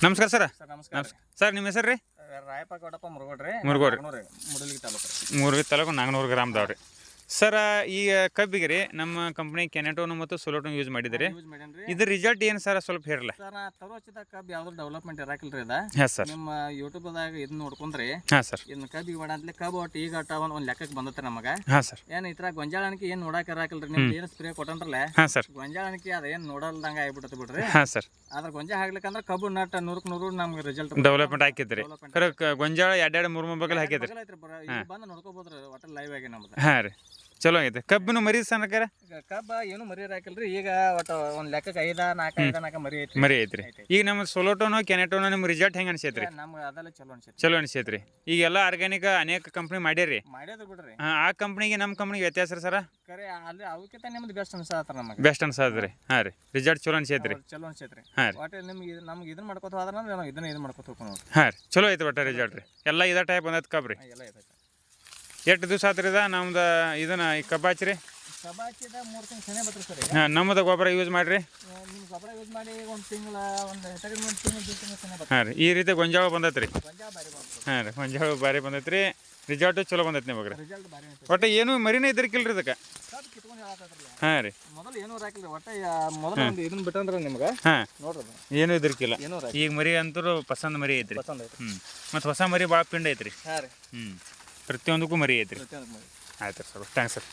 ನಮಸ್ಕಾರ sir. Sir ನಮಸ್ಕಾರ sir ನಿಮ್ಮ ಹೆಸರು ರೀ? ರಾಯಪ್ಪ ಗೌಡಪ್ಪ ಮುರುಗೋಡ್ರಿ ಮುರುಗೋಡ್ರಿ. ಮುರುಗಿ ತಾಲೂಕು ಮುರುಗಿ ತಾಲೂಕು ನಾಗನೂರು ಗ್ರಾಮದವ್ರಿ ಸರ್ ಈ ಕಬ್ಬಿಗೆ ರೀ ನಮ್ಮ ಕಂಪ್ನಿ ಕೆನೆಟೋನು ಮತ್ತು ಸೊಲೋಟೋನು ಯೂಸ್ ಮಾಡಿದ್ರಿ ಯೂಸ್ ಮಾಡೇನ್ರಿ ಇದ್ರ ರಿಸಲ್ಟ್ ಏನು ಸರ್? ಸ್ವಲ್ಪ ಹೇರಲ್ಲ ಸರ್ ತರೋ ಹಚ್ಚಿದ ಕಬ್ಬ್ ಯಾವ್ದು ಡೆವಲಪ್ಮೆಂಟ್ ಇರಾಕಿಲ್ರಿ ಅದ? ಹಾಂ ಸರ್. ನಿಮ್ಮ ಯೂಟ್ಯೂಬ್ದಾಗ ಇದನ್ನ ನೋಡ್ಕೊಂಡ್ರಿ. ಹಾಂ ಸರ್. ಇದನ್ನ ಕಬ್ಬಿಗೆ ಮಾಡ ಅಂತಲೇ ಕಬ್ಬು ಒಟ್ಟು ಈಗ ಒಂದ್ ಒಂದ್ ಲೆಕ್ಕಕ್ಕೆ ಬಂದತ್ತೆ ನಮಗೆ. ಹಾಂ ಸರ್. ಏನ್ ಇತರ ಏನು ಏನ್ ನೋಡಾಕ ರೀ ನಿಮ್ಗೆ ಏನು ಸ್ಪ್ರೇ ಕೊಟ್ಟಂದ್ರಲ್ಲ ಹಾಂ ಸರ್. ಗೊಂಜಾಳನಿಕೆ ಅದ ಏನ್ ನೋಡಲ್ದಂಗ ಆಗ್ಬಿಟ್ಟತ್ ಬಿಡ್ರಿ. ಹಾಂ ಸರ್. ಆದ್ರೆ ಗೊಂಜಾ ಹಾಕ್ಲಿಕ್ಕಂದ್ರೆ ಕಬ್ಬು ನಟ್ ನೂರಕ್ಕೆ ನೂರು ನಮ್ಗೆ ರಿಸಲ್ಟ್ ಡೆವಲಪ್ಮೆಂಟ್ ಹಾಕಿದ್ರಿ. Development. ಖರೆ ಕ- ಗೊಂಜಾಳ ಎರಡೆರಡು ಮೂರು ಮೂರು ಬಗ್ಗೆ ಹಾಕಿದ್ರಿ. ಬಂದು ನೋಡ್ಕೋಬೋದ್ರಿ ಒಟ್ಟ ಲೈವ್ ಆಗಿ ನಮ್ದು. ಹಾಂ ರೀ. ಚಲೋ ಐತೆ ಕಬ್ಬಿನ ಮರಿ ಸಣ್ಣಕ್ಕಾರ ಈಗ ಕಬ್ಬ ಏನು ಮರಿ ಹಾಕಿಲ್ರಿ. ಈಗ ಒಟ್ಟು ಒಂದ್ ಲೆಕ್ಕಕ್ಕೆ ಐದ ನಾಲ್ಕ ಐದ ನಾಲ್ಕ ಮರಿ ಐತಿ ಮರಿ ಐತ್ರಿ. ಈಗ ನಮ್ಮ ಸೊಲೋಟೋನೋ ಕೆನೆಟೋನೋ ನಿಮ್ಮ ರಿಸಲ್ಟ್ ಹೆಂಗೆ ಅನ್ಸೈತ್ರಿ? ನಮ್ಗೆ ಅದೆಲ್ಲ ಚಲೋ ಅನ್ಸೈತಿ ಚಲೋ ಅನ್ಸೈತ್ರಿ. ಈಗೆಲ್ಲ ಆರ್ಗ್ಯಾನಿಕ್ ಅನೇಕ ಕಂಪ್ನಿ ಮಾಡ್ಯಾರಿ? ಮಾಡ್ಯದ ಬಿಡ್ರಿ. ಆ- ಆ ಕಂಪ್ನಿಗೆ ನಮ್ಮ ಕಂಪ್ನಿಗೆ ವ್ಯತ್ಯಾಸ ರೀ ಸರ? ಕರೆ ಅಲ್ಲಿ ಅವಕ್ಕಿಂತ ನಿಮ್ದು ಬೆಸ್ಟ್ ಅನ್ಸತ್ತಾರ ನಮಗೆ. ಬೆಸ್ಟ್ ಅನ್ಸದ್ರಿ ಹಾಂ ರೀ. ರಿಸಲ್ಟ್ ಚಲೋ ಅನ್ಸೈತ್ರಿ. ಚಲೋ ಅನ್ಸೈತ್ರಿ. ಹಾಂ ರೀ. ಒಟ್ಟು ನಿಮ್ಗೆ ಇದು ನಮ್ಗೆ ಇದನ್ನ ಮಾಡ್ಕೊತ ಹೋದ್ರ ನಾವು ಇದನ್ನ ಇದ್ ಮಾಡ್ಕೊತ ಹೋಗ್ಕೊಂಡು ಹಾಂ ರೀ. ಚಲೋ ಐತೆ ಒಟ್ಟ ರಿಸಲ್ಟ್ ರೀ. ಎಲ್ಲ ಇದೇ ಟೈಪ್ ಬಂದೈತೆ ಕಬ್ರಿ. ಎಲ್ಲ ಇದೈತೆ ಎಷ್ಟು ದಿವಸ ಆತ್ರಿ ಇದ? ನಮ್ದು ಇದನ್ನ ಈ ಕಬ್ಬು ಹಚ್ಚಿರಿ ಮೂರು ತಿಂಗಳು ಸೆನೆ ಬರ್ತದೆ ಸರ್ ಈಗ. ಹಾಂ ನಮ್ಮದು ಗೊಬ್ಬರ ಯೂಸ್ ಮಾಡಿರಿ. ನಿಮ್ಮ ಗೊಬ್ಬರ ಯೂಸ್ ಮಾಡಿ ಒಂದು ತಿಂಗಳ ಒಂದು ಹೆಚ್ಚಾಗಿ ಒಂದು ತಿಂಗಳು deux ತಿಂಗಳು ಸೆನೆ ಬರ್ತದೆ ಹಾಂ ರೀ ಈ ರೀತಿ ಗೊಂಜಾಳ ಬಂದೈತ್ರಿ. ರೀ ಗೊಂಜಾಳ ಭಾರಿ ಬರ್ತದೆ ಹಾಂ ರೀ ಗೊಂಜಾಳ ಭಾರಿ ಬಂದೈತೆ ರೀ ರಿಸಲ್ಟು ಚಲೋ ಬಂದೈತೆ ನಿಮಗೆ ರೀ ರಿಸಲ್ಟ್ ಒಟ್ಟು ಏನು ಮರಿನೇ ಇದಕ್ಕೆ. ಕಬ್ಬು ಕಿತ್ಕೊಂಡು ಹೇಳತ್ತದ್ರಲ್ಲ ಹಾಂ ರೀ. ಮೊದಲು ಏನೂ ಹಾಕಿಲ್ರಿ ಒಟ್ಟ ಮೊದಲು ಒಂದು ಇದನ್ನ ಬಿಟ್ಟಂದ್ರೆ ನಿಮ್ಗೆ? ಹಾಂ. ನೋಡ್ರಿ ಅದು. ಏನೂ ಏನೂ ಈಗ ಮರಿ ಅಂತೂ ಪಸಂದ್ ಮರಿ ಐತ್ರಿ. ಪಸಂದ್ ಐತ್ರಿ. ಹ್ಞೂ ಮತ್ತು ಹೊಸ ಮರಿ ಭಾಳ ಪಿಂಡ ಐತ್ರಿ. ಹಾಂ ರೀ. ಹ್ಞೂ ಪ್ರತಿಯೊಂದಕ್ಕೂ ಮರಿ ಐತ್ರಿ. ಪ್ರತಿಯೊಂದು ಮಾಡಿ ಆಯ್ತು ಸರ್. Thanks sir.